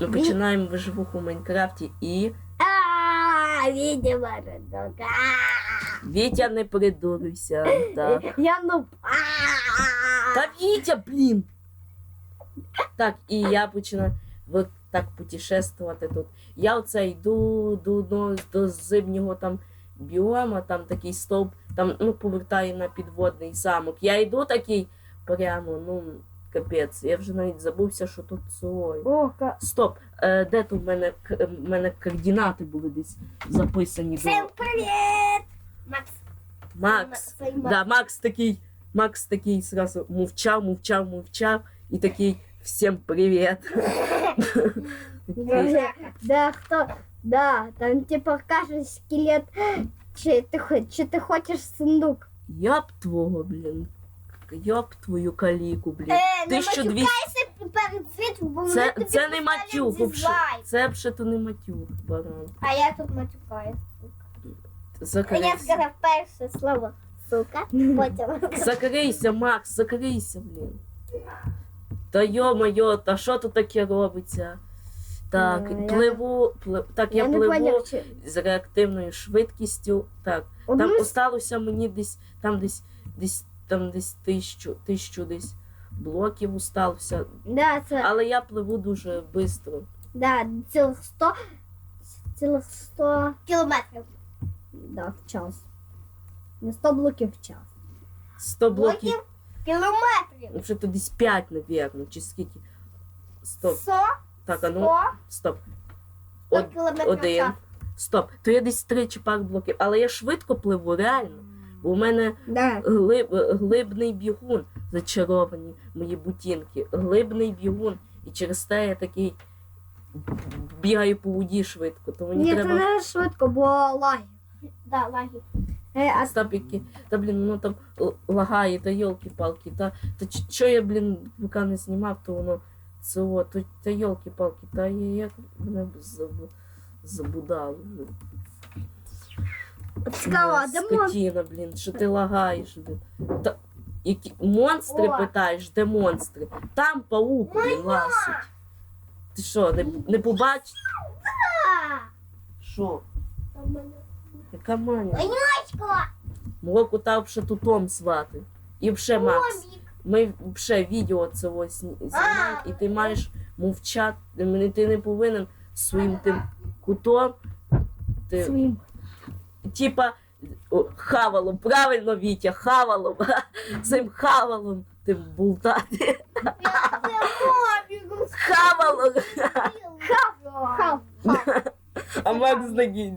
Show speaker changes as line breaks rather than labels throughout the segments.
Ми починаємо виживуху в Майнкрафті і
А, видимо, Родок.
Вітя не придурився. Так.
Я ну.
Та Вітя, блін! Так, і я починаю ви- так путешествувати тут. Я оце йду до, до, до зимнього там біома, там такий стовп, там ну, повертає на підводний замок. Я йду такий прямо, ну, капець. Я вже навіть забувся, що тут ой.
О, ка-
Стоп, е, де тут в мене, к- в мене координати були десь записані.
Всем
до-
привет! Макс.
Макс.
Макс.
Да, Макс такий, Макс такий сразу мовчав, мовчав, мовчав, і такий всім привіт.
Да, хто? Да, там типа каже скелет. Чи ти, хо- чи ти хочеш сундук?
Йоп твого, блін. Йоп твою каліку, блін.
Е, не
1200.
матюкайся перед світом, бо
Це,
тобі
це не
поставлять
матюк, вообще.
дизлайк.
Це взагалі то не матюк, баран.
А я тут матюкаюсь. Я
Закрийся.
сказав перше слово сука, потім.
Закрийся, Макс, закрийся, блін. Та йо-моє, та що тут таке робиться? Так,
Ну, я-
пливу, плив- так, я,
Я
пливу
поняв, чи...
з реактивною швидкістю. Так,
Одну
Там
з-
осталося мені десь, там десь, десь, там десь тисячу, тисячу десь блоків осталося.
Да, це,
Але я пливу дуже швидко.
да, цілих 100, цілих 100 кілометрів. Да, в час. Не 100 блоків в час.
100 блоків,
Кілометрів.
ну, вже то десь 5, напевно, чи скільки. Стоп,
100,
так, а ну,
100,
стоп.
100
Од-
кілометрів в
один.
час.
Стоп. То я десь 3 чи пару блоків. Але я швидко пливу, реально. Бо у мене
Да.
глиб, глибний бігун зачаровані мої бутінки. Глибний бігун. І через те я такий бігаю по воді швидко. То мені
Ні,
треба.
це не швидко, бо лаги. Да, лаги. Е, а
Стоп, які, та блін, ну там лагає, та йолки-палки, та, та що я, блін, поки не знімав, то воно це о, то, та йолки-палки, та я як мене забудало.
Цікаво, а де?
Скотіна, блін, що ти лагаєш, блін. Та, які, монстри
О.
питаєш, де монстри? Там паук, блін, ласить. Ти що, не, не побачиш? Що? Яка маня?
Вонючко!
Мого кота вже тутом звати. І вже Макс. Ми вже відео це ось зні- знімаємо, і ти маєш мовчати. Ти не повинен своїм тим кутом. Ти,
Своїм.
Типа хавалом, правильно, Вітя, хавалом. Цим хавалом тим бултати. Хавалом.
Хав.
А Макс такий.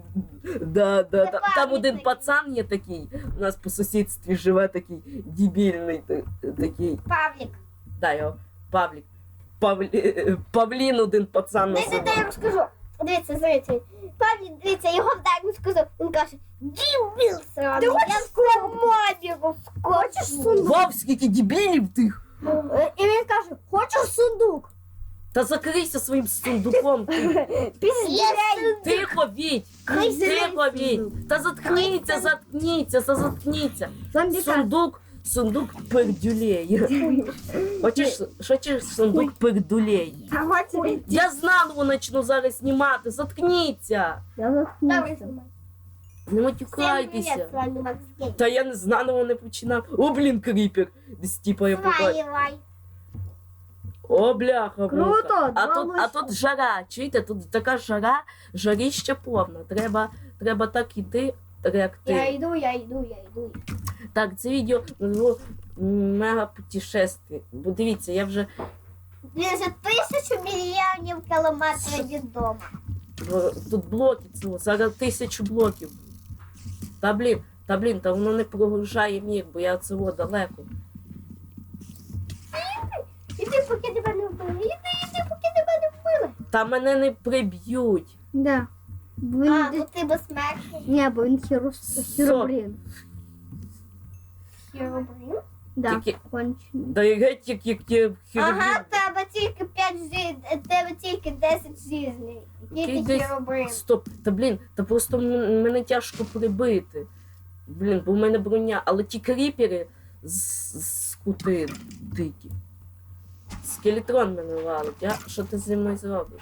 Да, да, да. Там один пацан є такий. У нас по сусідстві живе такий дебільний такий.
Павлік.
Да, його Павлік. Павлі... е, Павлін один пацан
Дивіться,
називає.
я розкажу. Дивіться, дивіться. Павлік, дивіться, його вдар він сказав. Він каже, дібіл сраний. Ти хочеш сундук? Хочеш сундук?
Вов, скільки дебілів тих!
Е, І він каже, хочеш сундук?
Та закрийся своїм сундуком. Ти.
Піздець.
Тихо, Віть! Тихо, Віть! Та заткніться, заткніться, та заткніться. Сундук, сундук пердюлей. Хочеш, хочеш сундук пердюлей?
Та хочеш?
Я заново почну зараз знімати, заткніться!
Я.
Не матюкайтеся. Та я не заново не починав. О, блін, кріпер. Десь типа я побачив. О, бляха,
Круто.
А тут, а тут жара. Чуєте, тут така жара, жаріще повна. Треба, треба так іти
Я йду, я йду, я йду.
Так, це відео назву мега путешествие. Бо дивіться, я вже
Він за тисячу мільйонів кілометрів від дому.
тут блоки цього, зараз тисячу блоків. Та блін, та блін, та воно не прогружає мір, бо я цього далеко.
Іди, поки тебе не вбили. Іди, іди, поки тебе не вбили.
Та мене не приб'ють.
Да. Бо
А, ну ти безсмертний.
Ні, бо він хірос... хіробрін. Да,
Тільки-
кончений.
Да і геть, як, як, як
Ага, тебе тільки 5 життів, тебе тільки 10 жизней.
Який
Який
десь-. Стоп, та блін, та просто м- мене тяжко прибити. Блін, бо в мене броня, але ті кріпери з, з кути дикі. Скелетрон мене валить, а що ти зі мною зробиш?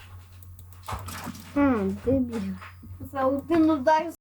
А, дебіл.
За один удар